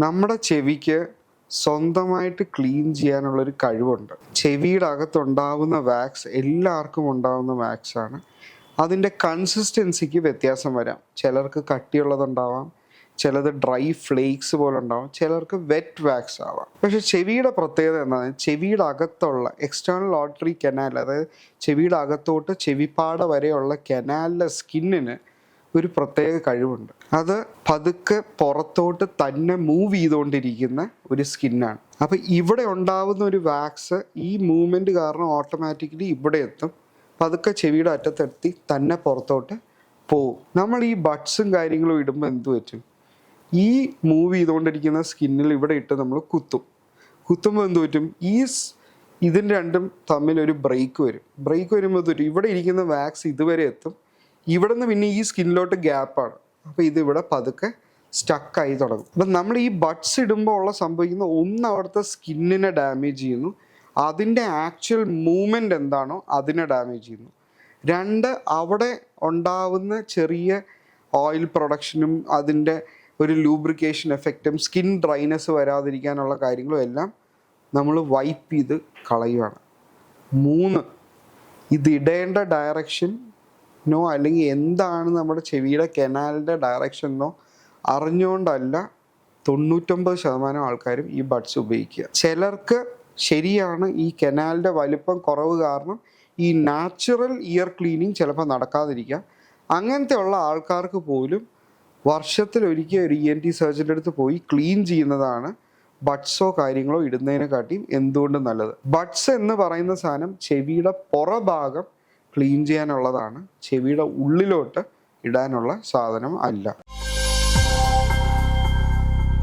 നമ്മുടെ ചെവിക്ക് സ്വന്തമായിട്ട് ക്ലീൻ ചെയ്യാനുള്ളൊരു കഴിവുണ്ട്. ചെവിയുടെ അകത്തുണ്ടാവുന്ന വാക്സ് എല്ലാവർക്കും ഉണ്ടാവുന്ന ആണ്. അതിന്റെ കൺസിസ്റ്റൻസിക്ക് വ്യത്യാസം വരാം. ചിലർക്ക് കട്ടിയുള്ളതുണ്ടാവാം ചിലത് ഡ്രൈ ഫ്ലേക്സ് പോലെ ഉണ്ടാവും ചിലർക്ക് വെറ്റ് വാക്സ് ആവാം. പക്ഷെ ചെവിയുടെ പ്രത്യേകത എന്താണ് ചെവിയുടെ അകത്തുള്ള എക്സ്റ്റേണൽ ഓട്ടറി കനാൽ അതായത് ചെവിയുടെ അകത്തോട്ട് ചെവിപ്പാട വരെയുള്ള കനാലിലെ സ്കിന്നിന് ഒരു പ്രത്യേക കഴിവുണ്ട്. അത് പതുക്കെ പുറത്തോട്ട് തന്നെ മൂവ് ചെയ്തുകൊണ്ടിരിക്കുന്ന ഒരു സ്കിന്നാണ് അപ്പൊ ഇവിടെ ഉണ്ടാവുന്ന ഒരു വാക്സ് ഈ മൂവ്മെന്റ് കാരണം ഓട്ടോമാറ്റിക്കലി ഇവിടെ എത്തും. പതുക്കെ ചെവിയുടെ അറ്റത്തെത്തി തന്നെ പുറത്തോട്ട് പോവും. നമ്മൾ ഈ ബഡ്സും കാര്യങ്ങളും ഇടുമ്പോൾ എന്ത് പറ്റും? ഈ മൂവ് ചെയ്തുകൊണ്ടിരിക്കുന്ന സ്കിന്നിൽ ഇവിടെ ഇട്ട് നമ്മൾ കുത്തും. കുത്തുമ്പോൾ എന്ത് പറ്റും? ഈ ഇതിന്റെ രണ്ടും തമ്മിൽ ഒരു ബ്രേക്ക് വരും. ബ്രേക്ക് വരുമ്പോൾ ഇവിടെ ഇരിക്കുന്ന വാക്സ് ഇതുവരെ എത്തും. ഇവിടെ നിന്ന് പിന്നെ ഈ സ്കിന്നിലോട്ട് ഗ്യാപ്പാണ്. അപ്പോൾ ഇതിവിടെ പതുക്കെ സ്റ്റക്കായി തുടങ്ങും. അപ്പം നമ്മൾ ഈ ബഡ്സ് ഇടുമ്പോൾ ഉള്ള സംഭവിക്കുന്ന ഒന്ന് അവിടുത്തെ സ്കിന്നിനെ ഡാമേജ് ചെയ്യുന്നു. അതിന്റെ ആക്ച്വൽ മൂവ്മെന്റ് എന്താണോ അതിനെ ഡാമേജ് ചെയ്യുന്നു. രണ്ട് അവിടെ ഉണ്ടാവുന്ന ചെറിയ ഓയിൽ പ്രൊഡക്ഷനും അതിന്റെ ഒരു ലൂബ്രിക്കേഷൻ എഫക്റ്റും സ്കിൻ ഡ്രൈനെസ് വരാതിരിക്കാനുള്ള കാര്യങ്ങളും എല്ലാം നമ്മൾ വൈപ്പ് ചെയ്ത് കളയുകയാണ് മൂന്ന് ഇതിടേണ്ട ഡയറക്ഷൻ നോ അല്ലെങ്കിൽ എന്താണ് നമ്മുടെ ചെവിയുടെ കെനാലിന്റെ ഡയറക്ഷൻ എന്നോ അറിഞ്ഞുകൊണ്ടല്ല തൊണ്ണൂറ്റൊമ്പത് ശതമാനം ആൾക്കാരും ഈ ബഡ്സ് ഉപയോഗിക്കുക. ചിലർക്ക് ശരിയാണ് ഈ കെനാലിന്റെ വലിപ്പം കുറവ് കാരണം ഈ നാച്ചുറൽ ഇയർ ക്ലീനിങ് ചിലപ്പോൾ നടക്കാതിരിക്കാം. അങ്ങനത്തെ ഉള്ള ആൾക്കാർക്ക് പോലും വർഷത്തിൽ ഒരിക്കൽ ഒരു ഇ എൻ ടി സർജന്റെ അടുത്ത് പോയി ക്ലീൻ ചെയ്യുന്നതാണ് ബഡ്സോ കാര്യങ്ങളോ ഇടുന്നതിനെക്കാട്ടിയും എന്തുകൊണ്ടും നല്ലത്? ബഡ്സ് എന്ന് പറയുന്ന സാധനം ചെവിയുടെ പുറഭാഗം ക്ലീൻ ചെയ്യാനുള്ളതാണ്. ചെവിയുടെ ഉള്ളിലോട്ട് ഇടാനുള്ള സാധനം അല്ല.